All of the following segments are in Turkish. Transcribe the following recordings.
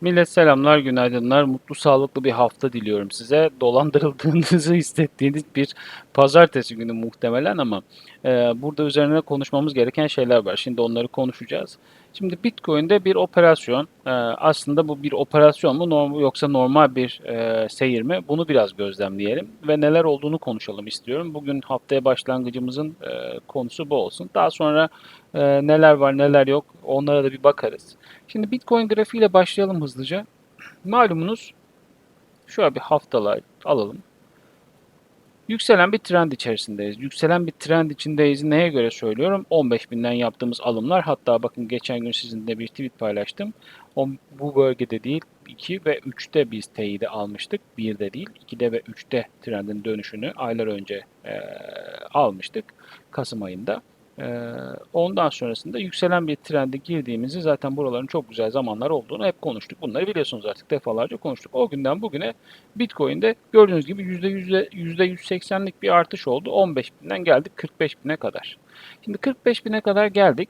Millet selamlar, günaydınlar. Mutlu, sağlıklı bir hafta diliyorum size. Dolandırıldığınızı hissettiğiniz bir pazartesi günü muhtemelen ama e, burada üzerine konuşmamız gereken şeyler var. Şimdi onları konuşacağız. Şimdi Bitcoin'de bir operasyon. e, aslında bu bir operasyon mu norm- yoksa normal bir e, seyir mi? Bunu biraz gözlemleyelim ve neler olduğunu konuşalım istiyorum. Bugün haftaya başlangıcımızın e, konusu bu olsun. Daha sonra e, neler var neler yok onlara da bir bakarız. Şimdi Bitcoin grafiğiyle başlayalım hızlıca. Malumunuz şöyle bir haftalar alalım. Yükselen bir trend içerisindeyiz. Yükselen bir trend içindeyiz. Neye göre söylüyorum? 15.000'den yaptığımız alımlar. Hatta bakın geçen gün sizinle bir tweet paylaştım. O, bu bölgede değil 2 ve 3'te biz teyidi almıştık. 1'de değil 2'de ve 3'te trendin dönüşünü aylar önce e, almıştık. Kasım ayında. Ee, ondan sonrasında yükselen bir trende girdiğimizi zaten buraların çok güzel zamanlar olduğunu hep konuştuk. Bunları biliyorsunuz artık defalarca konuştuk. O günden bugüne Bitcoin'de gördüğünüz gibi %100'e %180'lik bir artış oldu. 15.000'den geldik 45.000'e kadar. Şimdi 45.000'e kadar geldik.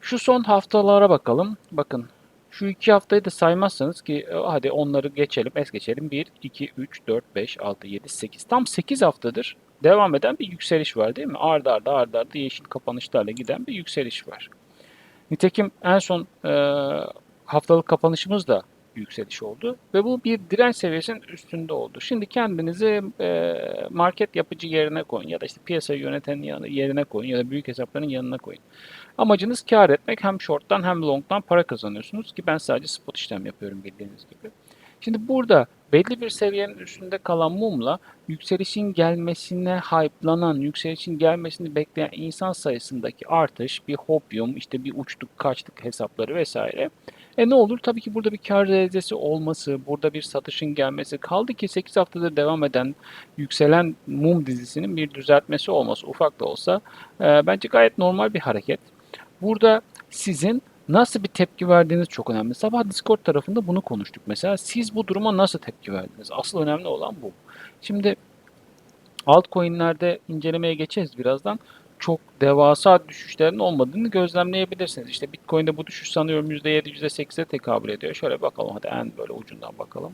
Şu son haftalara bakalım. Bakın şu iki haftayı da saymazsanız ki e, hadi onları geçelim, es geçelim. 1, 2, 3, 4, 5, 6, 7, 8. Tam 8 haftadır devam eden bir yükseliş var değil mi? Arda arda arda arda yeşil kapanışlarla giden bir yükseliş var. Nitekim en son e, haftalık kapanışımız da yükseliş oldu ve bu bir direnç seviyesinin üstünde oldu. Şimdi kendinizi e, market yapıcı yerine koyun ya da işte piyasayı yönetenin yanı- yerine koyun ya da büyük hesapların yanına koyun. Amacınız kar etmek hem short'tan hem long'tan para kazanıyorsunuz ki ben sadece spot işlem yapıyorum bildiğiniz gibi. Şimdi burada belli bir seviyenin üstünde kalan mumla yükselişin gelmesine hype'lanan, yükselişin gelmesini bekleyen insan sayısındaki artış, bir hopyum, işte bir uçtuk kaçtık hesapları vesaire. E ne olur? Tabii ki burada bir kar realizesi olması, burada bir satışın gelmesi, kaldı ki 8 haftadır devam eden yükselen mum dizisinin bir düzeltmesi olması ufak da olsa e, bence gayet normal bir hareket. Burada sizin nasıl bir tepki verdiğiniz çok önemli. Sabah Discord tarafında bunu konuştuk mesela. Siz bu duruma nasıl tepki verdiniz? Asıl önemli olan bu. Şimdi altcoin'lerde incelemeye geçeceğiz birazdan. Çok devasa düşüşlerin olmadığını gözlemleyebilirsiniz. İşte Bitcoin'de bu düşüş sanıyorum %7, %8'e tekabül ediyor. Şöyle bakalım hadi en böyle ucundan bakalım.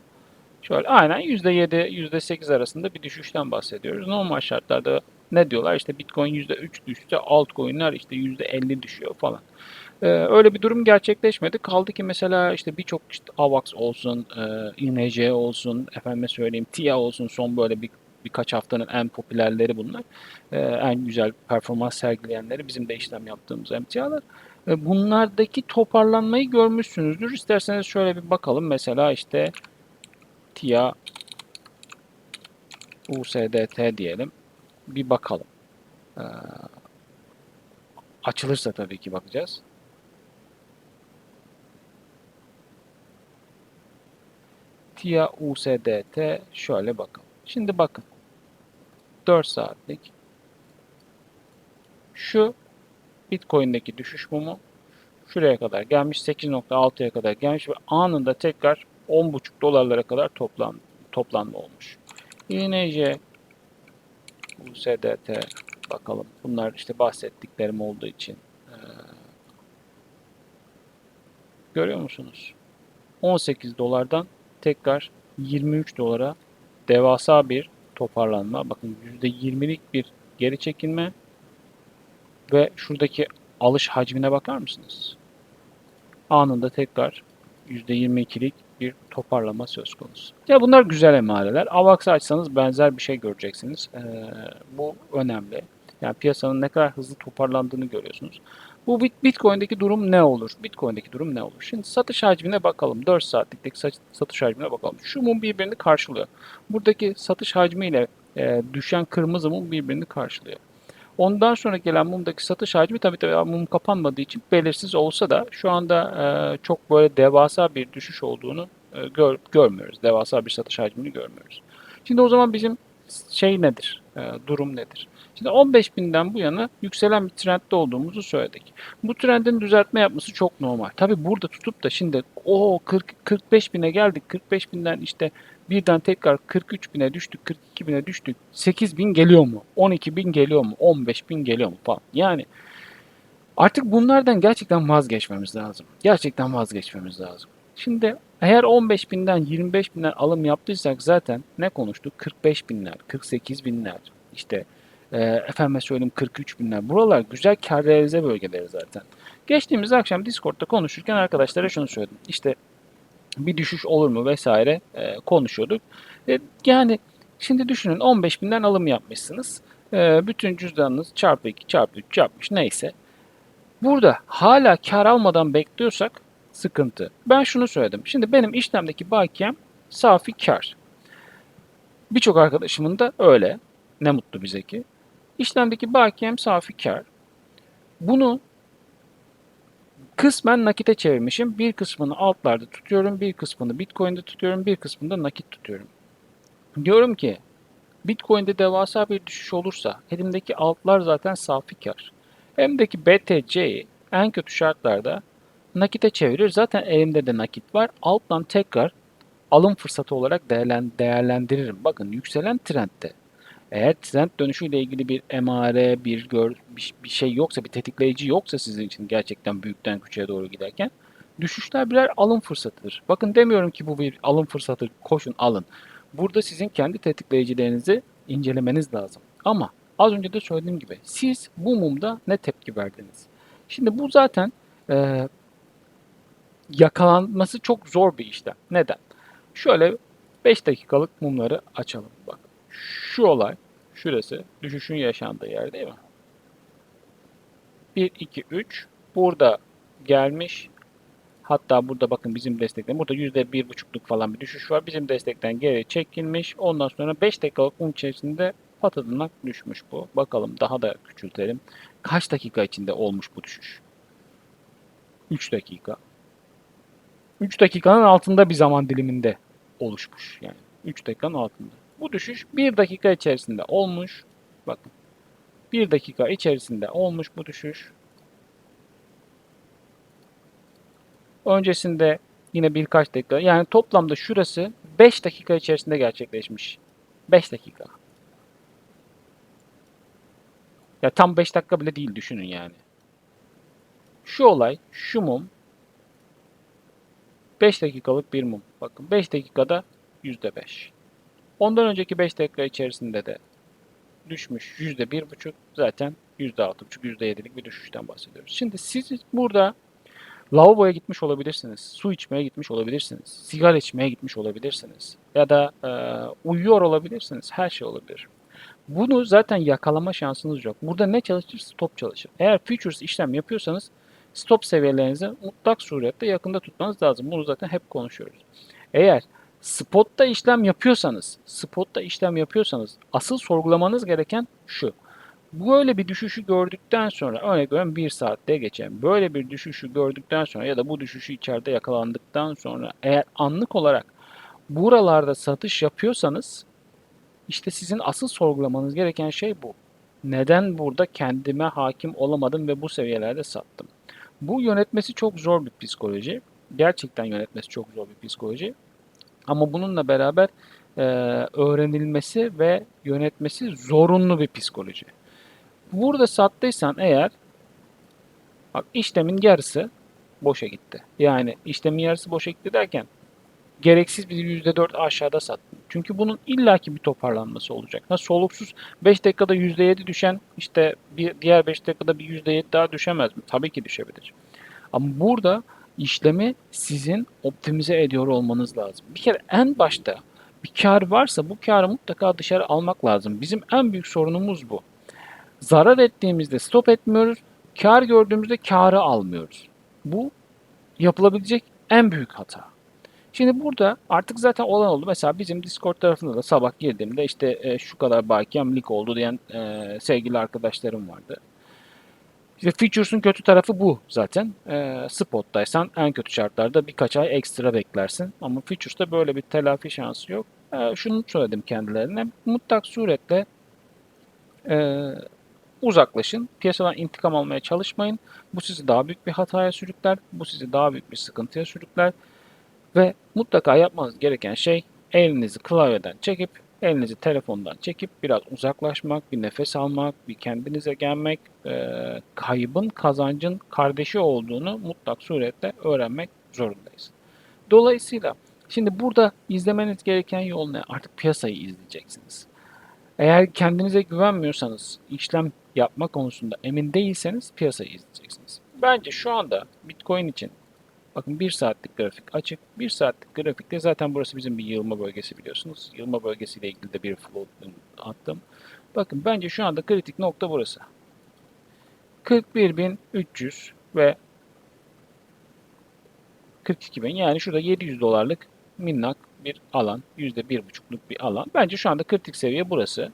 Şöyle aynen %7, %8 arasında bir düşüşten bahsediyoruz. Normal şartlarda ne diyorlar? İşte Bitcoin %3 düşse altcoin'ler işte %50 düşüyor falan. Ee, öyle bir durum gerçekleşmedi. Kaldı ki mesela işte birçok işte AVAX olsun, e, INC olsun, efendime söyleyeyim TIA olsun son böyle bir birkaç haftanın en popülerleri bunlar. Ee, en güzel performans sergileyenleri bizim de işlem yaptığımız emtialar. Ee, bunlardaki toparlanmayı görmüşsünüzdür. İsterseniz şöyle bir bakalım. Mesela işte TIA USDT diyelim. Bir bakalım. Ee, açılırsa tabii ki bakacağız. TIA USDT şöyle bakın. Şimdi bakın. 4 saatlik. Şu Bitcoin'deki düşüş mumu şuraya kadar gelmiş. 8.6'ya kadar gelmiş ve anında tekrar 10.5 dolarlara kadar toplan, toplanma olmuş. INC USDT bakalım. Bunlar işte bahsettiklerim olduğu için. Ee, görüyor musunuz? 18 dolardan tekrar 23 dolara devasa bir toparlanma. Bakın %20'lik bir geri çekilme ve şuradaki alış hacmine bakar mısınız? Anında tekrar %22'lik bir toparlama söz konusu. Ya bunlar güzel emareler. AVAX'ı açsanız benzer bir şey göreceksiniz. Ee, bu önemli. Yani piyasanın ne kadar hızlı toparlandığını görüyorsunuz. Bu Bit- Bitcoin'deki durum ne olur? Bitcoin'deki durum ne olur? Şimdi satış hacmine bakalım. 4 saatlikteki sa- satış hacmine bakalım. Şu mum birbirini karşılıyor. Buradaki satış hacmiyle e, düşen kırmızı mum birbirini karşılıyor. Ondan sonra gelen mumdaki satış hacmi tabii tabii mum kapanmadığı için belirsiz olsa da şu anda e, çok böyle devasa bir düşüş olduğunu e, gör- görmüyoruz. Devasa bir satış hacmini görmüyoruz. Şimdi o zaman bizim şey nedir? E, durum nedir? Şimdi 15.000'den bu yana yükselen bir trendde olduğumuzu söyledik. Bu trendin düzeltme yapması çok normal. Tabii burada tutup da şimdi o 40 45 bine geldik. 45 binden işte birden tekrar 43 bine düştük, 42 bine düştük. 8 bin geliyor mu? 12 bin geliyor mu? 15 bin geliyor mu falan. Yani artık bunlardan gerçekten vazgeçmemiz lazım. Gerçekten vazgeçmemiz lazım. Şimdi eğer 15 binden 25 binden alım yaptıysak zaten ne konuştuk? 45 binler, 48 binler, işte e, efendime söyleyeyim 43 binler. Buralar güzel kar realize bölgeleri zaten. Geçtiğimiz akşam Discord'da konuşurken arkadaşlara şunu söyledim. İşte bir düşüş olur mu vesaire e, konuşuyorduk. E, yani şimdi düşünün 15 binden alım yapmışsınız. E, bütün cüzdanınız çarpı 2 çarpı 3 yapmış neyse. Burada hala kar almadan bekliyorsak sıkıntı. Ben şunu söyledim. Şimdi benim işlemdeki bakiyem safi kar. Birçok arkadaşımın da öyle. Ne mutlu bize ki. İşlemdeki bakiyem safi kar. Bunu kısmen nakite çevirmişim. Bir kısmını altlarda tutuyorum, bir kısmını Bitcoin'de tutuyorum, bir kısmını da nakit tutuyorum. Diyorum ki Bitcoin'de devasa bir düşüş olursa elimdeki altlar zaten safi kar. Elimdeki BTC'yi en kötü şartlarda nakite çevirir. Zaten elimde de nakit var. Alttan tekrar alım fırsatı olarak değerlen- değerlendiririm. Bakın yükselen trendte. Eğer trend dönüşüyle ilgili bir emare, bir, gör, bir, bir şey yoksa, bir tetikleyici yoksa sizin için gerçekten büyükten küçüğe doğru giderken düşüşler birer alım fırsatıdır. Bakın demiyorum ki bu bir alım fırsatı, koşun alın. Burada sizin kendi tetikleyicilerinizi incelemeniz lazım. Ama az önce de söylediğim gibi siz bu mumda ne tepki verdiniz? Şimdi bu zaten e, yakalanması çok zor bir işlem. Neden? Şöyle 5 dakikalık mumları açalım. Bak şu olay şurası düşüşün yaşandığı yer değil mi? 1, 2, 3 burada gelmiş. Hatta burada bakın bizim destekten burada %1,5'luk falan bir düşüş var. Bizim destekten geri çekilmiş. Ondan sonra 5 dakikalık mum içerisinde patladınak düşmüş bu. Bakalım daha da küçültelim. Kaç dakika içinde olmuş bu düşüş? 3 dakika. 3 dakikanın altında bir zaman diliminde oluşmuş. Yani 3 dakikanın altında. Bu düşüş 1 dakika içerisinde olmuş. Bakın. 1 dakika içerisinde olmuş bu düşüş. Öncesinde yine birkaç dakika. Yani toplamda şurası 5 dakika içerisinde gerçekleşmiş. 5 dakika. Ya tam 5 dakika bile değil düşünün yani. Şu olay, şu mum 5 dakikalık bir mum. Bakın 5 dakikada %5. Ondan önceki 5 dakika içerisinde de düşmüş %1,5 zaten %6,5 %7'lik bir düşüşten bahsediyoruz. Şimdi siz burada lavaboya gitmiş olabilirsiniz, su içmeye gitmiş olabilirsiniz, sigara içmeye gitmiş olabilirsiniz ya da e, uyuyor olabilirsiniz. Her şey olabilir. Bunu zaten yakalama şansınız yok. Burada ne çalışır? Stop çalışır. Eğer futures işlem yapıyorsanız stop seviyelerinizi mutlak surette yakında tutmanız lazım. Bunu zaten hep konuşuyoruz. Eğer spotta işlem yapıyorsanız, spotta işlem yapıyorsanız asıl sorgulamanız gereken şu. Böyle bir düşüşü gördükten sonra, örnek veriyorum 1 saatte geçen, böyle bir düşüşü gördükten sonra ya da bu düşüşü içeride yakalandıktan sonra eğer anlık olarak buralarda satış yapıyorsanız işte sizin asıl sorgulamanız gereken şey bu. Neden burada kendime hakim olamadım ve bu seviyelerde sattım? Bu yönetmesi çok zor bir psikoloji. Gerçekten yönetmesi çok zor bir psikoloji. Ama bununla beraber e, öğrenilmesi ve yönetmesi zorunlu bir psikoloji. Burada sattıysan eğer bak işlemin yarısı boşa gitti. Yani işlemin yarısı boşa gitti derken gereksiz bir %4 aşağıda sattın. Çünkü bunun illaki bir toparlanması olacak. Ha, soluksuz 5 dakikada %7 düşen işte bir diğer 5 dakikada bir %7 daha düşemez mi? Tabii ki düşebilir. Ama burada işlemi sizin optimize ediyor olmanız lazım. Bir kere en başta bir kar varsa bu karı mutlaka dışarı almak lazım. Bizim en büyük sorunumuz bu. Zarar ettiğimizde stop etmiyoruz. Kar gördüğümüzde karı almıyoruz. Bu yapılabilecek en büyük hata. Şimdi burada artık zaten olan oldu. Mesela bizim Discord tarafında da sabah girdiğimde işte e, şu kadar bakiyem lik oldu diyen e, sevgili arkadaşlarım vardı. İşte features'un kötü tarafı bu zaten. E, spot'taysan en kötü şartlarda birkaç ay ekstra beklersin. Ama features'ta böyle bir telafi şansı yok. E, şunu söyledim kendilerine. Mutlak suretle e, uzaklaşın. Piyasadan intikam almaya çalışmayın. Bu sizi daha büyük bir hataya sürükler. Bu sizi daha büyük bir sıkıntıya sürükler. Ve mutlaka yapmanız gereken şey elinizi klavyeden çekip, elinizi telefondan çekip biraz uzaklaşmak, bir nefes almak, bir kendinize gelmek, e, kaybın kazancın kardeşi olduğunu mutlak suretle öğrenmek zorundayız. Dolayısıyla şimdi burada izlemeniz gereken yol ne? Artık piyasayı izleyeceksiniz. Eğer kendinize güvenmiyorsanız, işlem yapma konusunda emin değilseniz piyasayı izleyeceksiniz. Bence şu anda Bitcoin için bakın 1 saatlik grafik açık. 1 saatlik grafikte zaten burası bizim bir yığılma bölgesi biliyorsunuz. Yığılma bölgesiyle ilgili de bir float attım. Bakın bence şu anda kritik nokta burası. 41.300 ve 42.000 yani şurada 700 dolarlık minnak bir alan. %1,5'luk bir alan. Bence şu anda kritik seviye burası.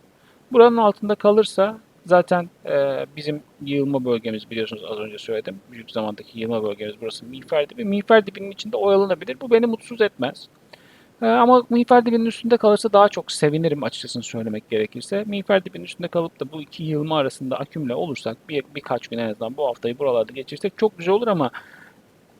Buranın altında kalırsa zaten e, bizim yığılma bölgemiz biliyorsunuz az önce söyledim. Büyük zamandaki yığılma bölgemiz burası miğfer dibi. Miğfer dibinin içinde oyalanabilir. Bu beni mutsuz etmez. E, ama miğfer dibinin üstünde kalırsa daha çok sevinirim açıkçası söylemek gerekirse. Miğfer dibinin üstünde kalıp da bu iki yığılma arasında akümle olursak bir, birkaç gün en azından bu haftayı buralarda geçirsek çok güzel olur ama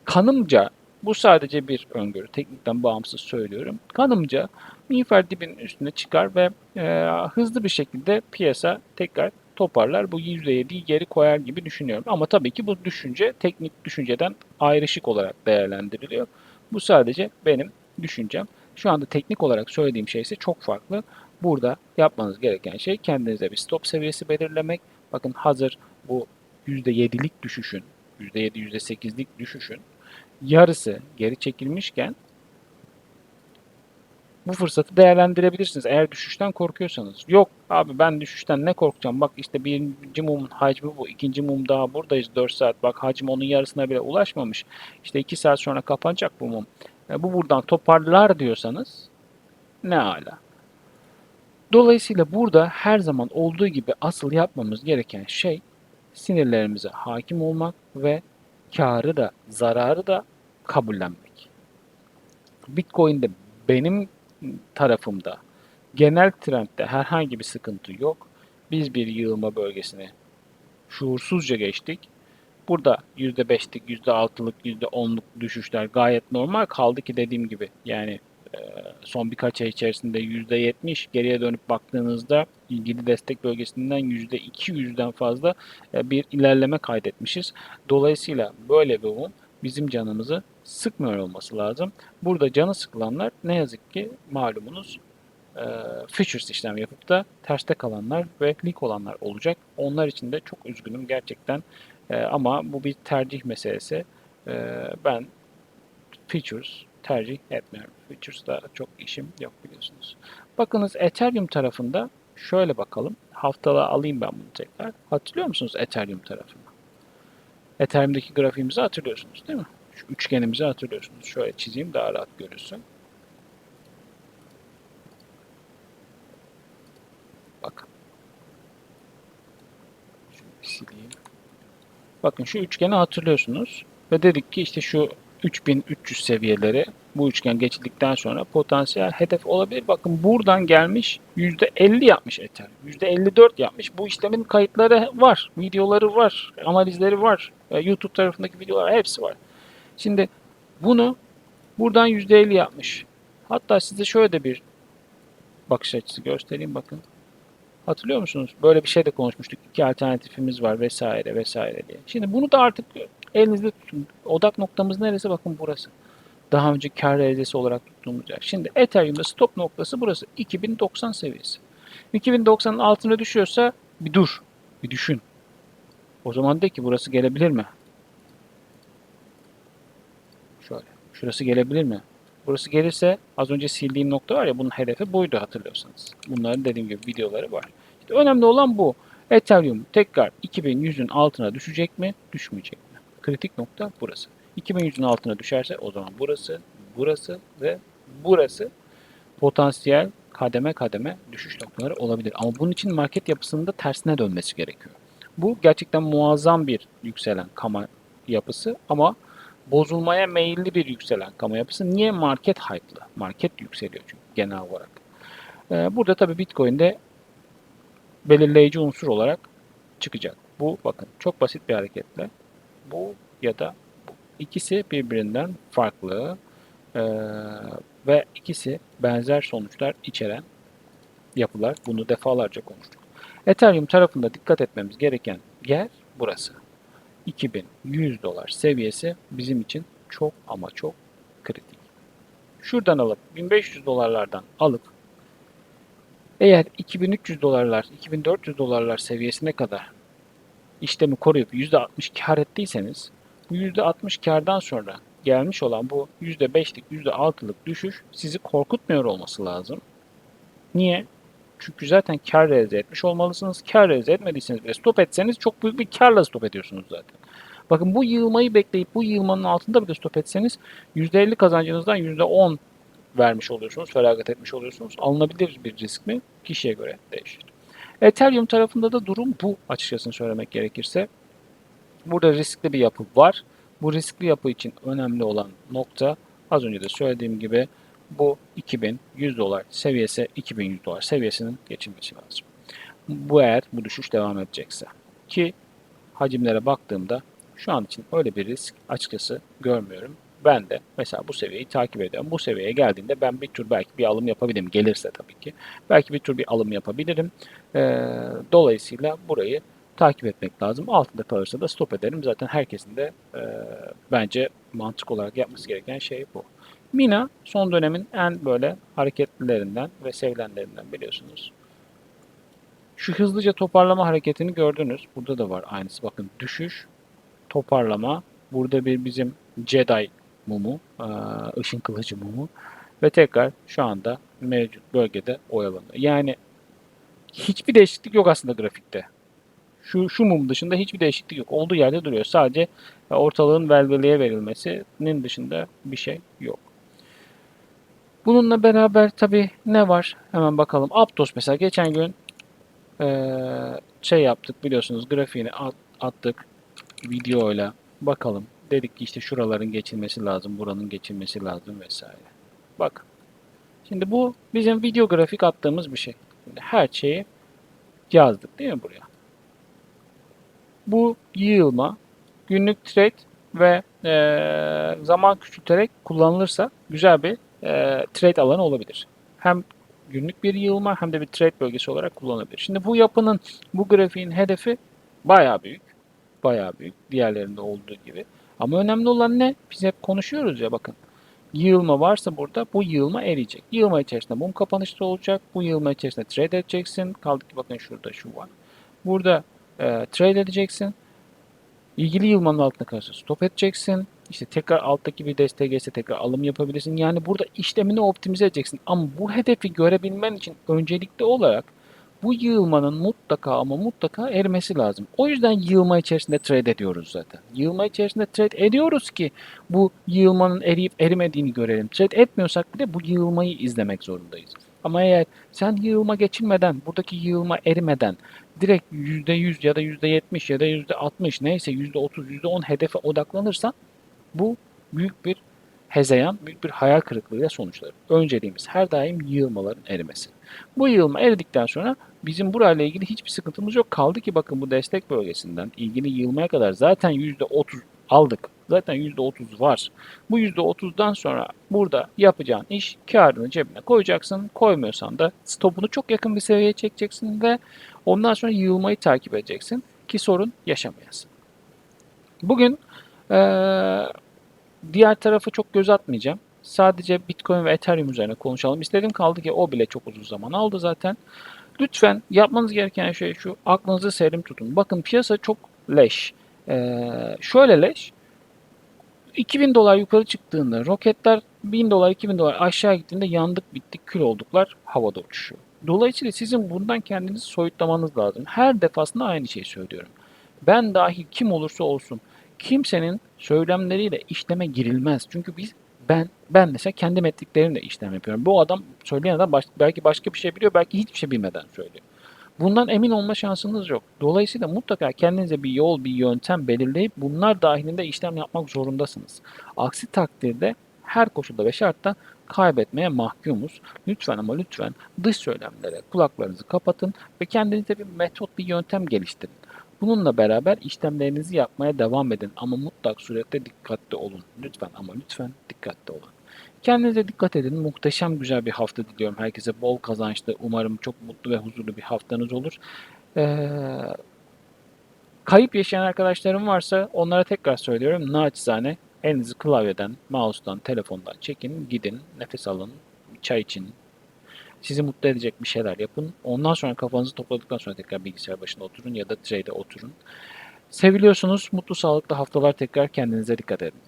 kanımca bu sadece bir öngörü. Teknikten bağımsız söylüyorum. Kanımca miğfer dibinin üstüne çıkar ve e, hızlı bir şekilde piyasa tekrar toparlar. Bu %7'yi geri koyar gibi düşünüyorum. Ama tabii ki bu düşünce teknik düşünceden ayrışık olarak değerlendiriliyor. Bu sadece benim düşüncem. Şu anda teknik olarak söylediğim şey ise çok farklı. Burada yapmanız gereken şey kendinize bir stop seviyesi belirlemek. Bakın hazır bu %7'lik düşüşün, %7, %8'lik düşüşün yarısı geri çekilmişken bu fırsatı değerlendirebilirsiniz eğer düşüşten korkuyorsanız. Yok abi ben düşüşten ne korkacağım bak işte birinci mumun hacmi bu ikinci mum daha buradayız 4 saat bak hacim onun yarısına bile ulaşmamış. İşte 2 saat sonra kapanacak bu mum. E, bu buradan toparlar diyorsanız ne ala. Dolayısıyla burada her zaman olduğu gibi asıl yapmamız gereken şey sinirlerimize hakim olmak ve karı da zararı da kabullenmek. Bitcoin'de benim tarafımda genel trendde herhangi bir sıkıntı yok. Biz bir yığılma bölgesine şuursuzca geçtik. Burada %5'lik, %6'lık, %10'luk düşüşler gayet normal kaldı ki dediğim gibi yani e, son birkaç ay içerisinde %70 geriye dönüp baktığınızda ilgili destek bölgesinden %200'den fazla e, bir ilerleme kaydetmişiz. Dolayısıyla böyle bir mum bizim canımızı sıkmıyor olması lazım. Burada canı sıkılanlar ne yazık ki malumunuz e, futures işlem yapıp da terste kalanlar ve lik olanlar olacak. Onlar için de çok üzgünüm gerçekten. E, ama bu bir tercih meselesi. E, ben futures tercih etmiyorum. Futures'da çok işim yok biliyorsunuz. Bakınız Ethereum tarafında şöyle bakalım. Haftalığa alayım ben bunu tekrar. Hatırlıyor musunuz Ethereum tarafını? Ethereum'daki grafiğimizi hatırlıyorsunuz değil mi? Üçgenimizi hatırlıyorsunuz. Şöyle çizeyim daha rahat görürsün. Bakın. Bakın şu üçgeni hatırlıyorsunuz. Ve dedik ki işte şu 3300 seviyeleri bu üçgen geçildikten sonra potansiyel hedef olabilir. Bakın buradan gelmiş %50 yapmış Ethereum. %54 yapmış. Bu işlemin kayıtları var. Videoları var. Analizleri var. E, YouTube tarafındaki videolar hepsi var. Şimdi bunu buradan %50 yapmış. Hatta size şöyle de bir bakış açısı göstereyim bakın. Hatırlıyor musunuz? Böyle bir şey de konuşmuştuk. İki alternatifimiz var vesaire vesaire diye. Şimdi bunu da artık elinizde tutun. Odak noktamız neresi? Bakın burası. Daha önce kar realizesi olarak tuttuğumuz yer. Şimdi Ethereum'da stop noktası burası. 2090 seviyesi. 2090'ın altına düşüyorsa bir dur. Bir düşün. O zaman de ki burası gelebilir mi? Şöyle. Şurası gelebilir mi? Burası gelirse az önce sildiğim nokta var ya bunun hedefi buydu hatırlıyorsanız. Bunların dediğim gibi videoları var. İşte önemli olan bu. Ethereum tekrar 2100'ün altına düşecek mi? Düşmeyecek mi? Kritik nokta burası. 2100'ün altına düşerse o zaman burası, burası ve burası potansiyel kademe kademe düşüş noktaları olabilir. Ama bunun için market yapısının da tersine dönmesi gerekiyor. Bu gerçekten muazzam bir yükselen kama yapısı ama bozulmaya meyilli bir yükselen kamu yapısı. Niye? Market hype'lı. Market yükseliyor çünkü genel olarak. Ee, burada tabii Bitcoin'de belirleyici unsur olarak çıkacak. Bu bakın çok basit bir hareketle bu ya da bu. İkisi birbirinden farklı ee, ve ikisi benzer sonuçlar içeren yapılar. Bunu defalarca konuştuk. Ethereum tarafında dikkat etmemiz gereken yer burası. 2100 dolar seviyesi bizim için çok ama çok kritik. şuradan alıp 1500 dolarlardan alıp eğer 2300 dolarlar, 2400 dolarlar seviyesine kadar işlemi koruyup %60 kar ettiyseniz bu %60 kardan sonra gelmiş olan bu %5'lik, %6'lık düşüş sizi korkutmuyor olması lazım. Niye? Çünkü zaten kar realize etmiş olmalısınız. Kar realize etmediyseniz ve stop etseniz çok büyük bir karla stop ediyorsunuz zaten. Bakın bu yığılmayı bekleyip bu yığılmanın altında bile stop etseniz %50 kazancınızdan %10 vermiş oluyorsunuz, feragat etmiş oluyorsunuz. Alınabilir bir risk mi? Kişiye göre değişir. Ethereum tarafında da durum bu açıkçası söylemek gerekirse. Burada riskli bir yapı var. Bu riskli yapı için önemli olan nokta az önce de söylediğim gibi bu 2100 dolar seviyesi 2100 dolar seviyesinin geçilmesi lazım. Bu eğer bu düşüş devam edecekse. Ki hacimlere baktığımda şu an için öyle bir risk açıkçası görmüyorum. Ben de mesela bu seviyeyi takip ediyorum. Bu seviyeye geldiğinde ben bir tur belki bir alım yapabilirim. Gelirse tabii ki. Belki bir tur bir alım yapabilirim. Ee, dolayısıyla burayı takip etmek lazım. Altında kalırsa da stop ederim. Zaten herkesin de e, bence mantık olarak yapması gereken şey bu. Mina son dönemin en böyle hareketlilerinden ve sevilenlerinden biliyorsunuz. Şu hızlıca toparlama hareketini gördünüz. Burada da var aynısı. Bakın düşüş, toparlama. Burada bir bizim Jedi mumu, ışın kılıcı mumu ve tekrar şu anda mevcut bölgede oyalanıyor. Yani hiçbir değişiklik yok aslında grafikte. Şu, şu mum dışında hiçbir değişiklik yok. Olduğu yerde duruyor. Sadece e, ortalığın velveleye verilmesinin dışında bir şey yok. Bununla beraber tabii ne var? Hemen bakalım. Aptos mesela geçen gün eee, şey yaptık biliyorsunuz grafiğini at- attık videoyla bakalım. Dedik ki işte şuraların geçilmesi lazım, buranın geçilmesi lazım vesaire. Bak. Şimdi bu bizim video grafik attığımız bir şey. Şimdi her şeyi yazdık değil mi buraya? Bu yığılma günlük trade ve eee, zaman küçülterek kullanılırsa güzel bir eee, trade alanı olabilir. Hem günlük bir yığılma hem de bir trade bölgesi olarak kullanılabilir. Şimdi bu yapının, bu grafiğin hedefi bayağı büyük. Bayağı büyük. Diğerlerinde olduğu gibi. Ama önemli olan ne? Biz hep konuşuyoruz ya bakın. Yığılma varsa burada bu yığılma eriyecek. Yığılma içerisinde mum kapanışta olacak. Bu yığılma içerisinde trade edeceksin. Kaldı ki bakın şurada şu var. Burada e, trade edeceksin. İlgili yığılmanın altına karşı stop edeceksin. İşte tekrar alttaki bir desteğe geçse tekrar alım yapabilirsin. Yani burada işlemini optimize edeceksin. Ama bu hedefi görebilmen için öncelikli olarak bu yığılmanın mutlaka ama mutlaka erimesi lazım. O yüzden yığılma içerisinde trade ediyoruz zaten. Yığılma içerisinde trade ediyoruz ki bu yığılmanın eriyip erimediğini görelim. Trade etmiyorsak bile bu yığılmayı izlemek zorundayız. Ama eğer sen yığılma geçilmeden, buradaki yığılma erimeden direkt %100 ya da %70 ya da %60 neyse %30, %10 hedefe odaklanırsan bu büyük bir hezeyan, büyük bir hayal kırıklığıyla sonuçlanır. Önceliğimiz her daim yığılmaların erimesi. Bu yığılma eridikten sonra bizim burayla ilgili hiçbir sıkıntımız yok. Kaldı ki bakın bu destek bölgesinden ilgili yığılmaya kadar zaten %30 aldık. Zaten %30 var. Bu %30'dan sonra burada yapacağın iş karını cebine koyacaksın. Koymuyorsan da stopunu çok yakın bir seviyeye çekeceksin ve ondan sonra yığılmayı takip edeceksin ki sorun yaşamayasın. Bugün eee, diğer tarafı çok göz atmayacağım. Sadece Bitcoin ve Ethereum üzerine konuşalım. İstedim kaldı ki o bile çok uzun zaman aldı zaten. Lütfen yapmanız gereken şey şu. Aklınızı serim tutun. Bakın piyasa çok leş. Ee, şöyle leş. 2000 dolar yukarı çıktığında roketler 1000 dolar 2000 dolar aşağı gittiğinde yandık bittik kül olduklar havada uçuşuyor. Dolayısıyla sizin bundan kendinizi soyutlamanız lazım. Her defasında aynı şeyi söylüyorum. Ben dahil kim olursa olsun kimsenin söylemleriyle işleme girilmez. Çünkü biz ben ben mesela kendi metliklerimle işlem yapıyorum. Bu adam söyleyen adam baş- belki başka bir şey biliyor, belki hiçbir şey bilmeden söylüyor. Bundan emin olma şansınız yok. Dolayısıyla mutlaka kendinize bir yol, bir yöntem belirleyip bunlar dahilinde işlem yapmak zorundasınız. Aksi takdirde her koşulda ve şartta kaybetmeye mahkumuz. Lütfen ama lütfen dış söylemlere kulaklarınızı kapatın ve kendinize bir metot, bir yöntem geliştirin. Bununla beraber işlemlerinizi yapmaya devam edin ama mutlak surette dikkatli olun. Lütfen ama lütfen dikkatli olun. Kendinize dikkat edin. Muhteşem güzel bir hafta diliyorum. Herkese bol kazançlı, umarım çok mutlu ve huzurlu bir haftanız olur. Ee, kayıp yaşayan arkadaşlarım varsa onlara tekrar söylüyorum. Naçizane Elinizi klavyeden, mouse'dan, telefondan çekin, gidin, nefes alın, çay için. Sizi mutlu edecek bir şeyler yapın. Ondan sonra kafanızı topladıktan sonra tekrar bilgisayar başında oturun ya da trade'e oturun. Seviliyorsunuz. Mutlu, sağlıklı haftalar tekrar kendinize dikkat edin.